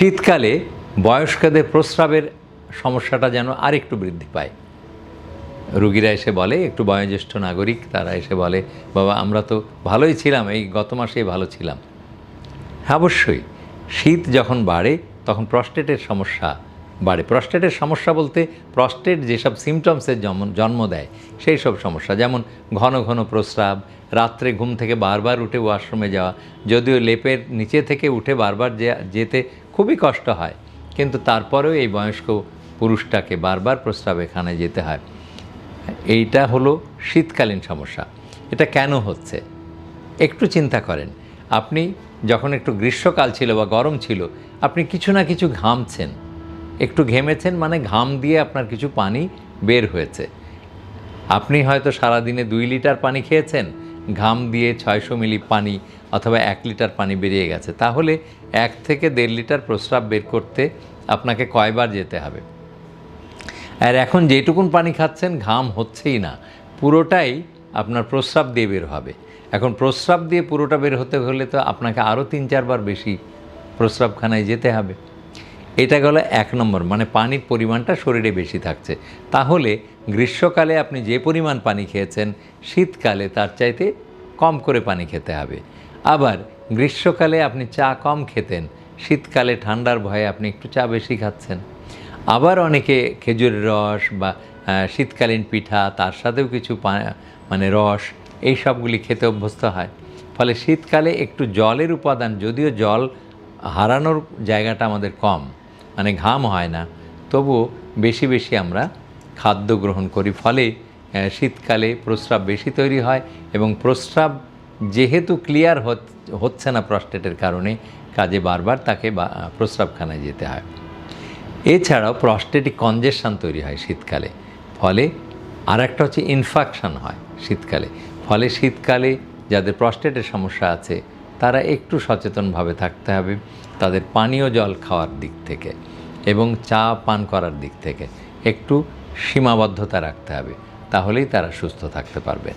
শীতকালে বয়স্কদের প্রস্রাবের সমস্যাটা যেন আরেকটু বৃদ্ধি পায়। রুগীরা এসে বলে, একটু বয়োজ্যেষ্ঠ নাগরিক, তারা এসে বলে, বাবা, আমরা তো ভালোই ছিলাম, এই গত মাসেই ভালো ছিলাম। হ্যাঁ অবশ্যই। শীত যখন বাড়ে, তখন প্রস্টেটের সমস্যা বাড়ে। প্রস্টেটের সমস্যা বলতে প্রস্টেট যেসব সিমটমসের জন্ম জন্ম দেয়, সেই সব সমস্যা। যেমন ঘন ঘন প্রস্রাব, রাত্রে ঘুম থেকে বারবার উঠে ওয়াশরুমে যাওয়া, যদিও লেপের নিচে থেকে উঠে বারবার যেতে খুবই কষ্ট হয়। কিন্তু তারপরেও এই বয়স্ক পুরুষটাকে বারবার প্রস্রাবেখানে যেতে হয়। এইটা হলো শীতকালীন সমস্যা। এটা কেন হচ্ছে? একটু চিন্তা করেন। আপনি যখন একটু গ্রীষ্মকাল ছিল বা গরম ছিল, আপনি কিছু না কিছু ঘামছেন। একটু ঘেমেছেন মানে ঘাম দিয়ে আপনার কিছু পানি বের হয়েছে। আপনি হয়তো সারাদিনে দুই লিটার পানি খেয়েছেন ঘাম দিয়ে ছয়শো মিলি পানি অথবা এক লিটার পানি বেরিয়ে গেছে। তাহলে এক থেকে দেড় লিটার প্রস্রাব বের করতে আপনাকে কয়বার যেতে হবে? আর এখন যেটুকুন পানি খাচ্ছেন, ঘাম হচ্ছেই না। পুরোটাই আপনার প্রস্রাব দিয়ে বের হবে। এখন প্রস্রাব দিয়ে পুরোটা বের হতে হলে তো আপনাকে আরও তিন চারবার বেশি প্রস্রাবখানায় যেতে হবে। এটা গেল এক নম্বর মানে পানির পরিমাণটা শরীরে বেশি থাকছে। তাহলে গ্রীষ্মকালে আপনি যে পরিমাণ পানি খেয়েছেন, শীতকালে তার চাইতে কম করে পানি খেতে হবে। আবার গ্রীষ্মকালে আপনি চা কম খেতেন, শীতকালে ঠান্ডার ভয়ে আপনি একটু চা বেশি খাচ্ছেন। আবার অনেকে খেজুরের রস বা শীতকালীন পিঠা, তার সাথেও কিছু মানে রস, এই সবগুলি খেতে অভ্যস্ত হয়। ফলে শীতকালে একটু জলের উপাদান, যদিও জল হারানোর জায়গাটা আমাদের কম মানে ঘাম হয় না। তবুও বেশি বেশি আমরা খাদ্য গ্রহণ করি। ফলে শীতকালে প্রস্রাব বেশি তৈরি হয় এবং প্রস্রাব যেহেতু ক্লিয়ার হচ্ছে না প্রস্টেটের কারণে, কাজে বারবার তাকে প্রস্রাবখানায় যেতে হয়। এছাড়াও প্রস্টেটিক কনজেশন তৈরি হয় শীতকালে। ফলে আর একটা হচ্ছে ইনফেকশন হয় শীতকালে। ফলে শীতকালে যাদের প্রস্টেটের সমস্যা আছে তারা একটু সচেতনভাবে থাকতে হবে তাদের পানীয় জল খাওয়ার দিক থেকে এবং চা পান করার দিক থেকে একটু সীমাবদ্ধতা রাখতে হবে, তাহলেই তারা সুস্থ থাকতে পারবেন।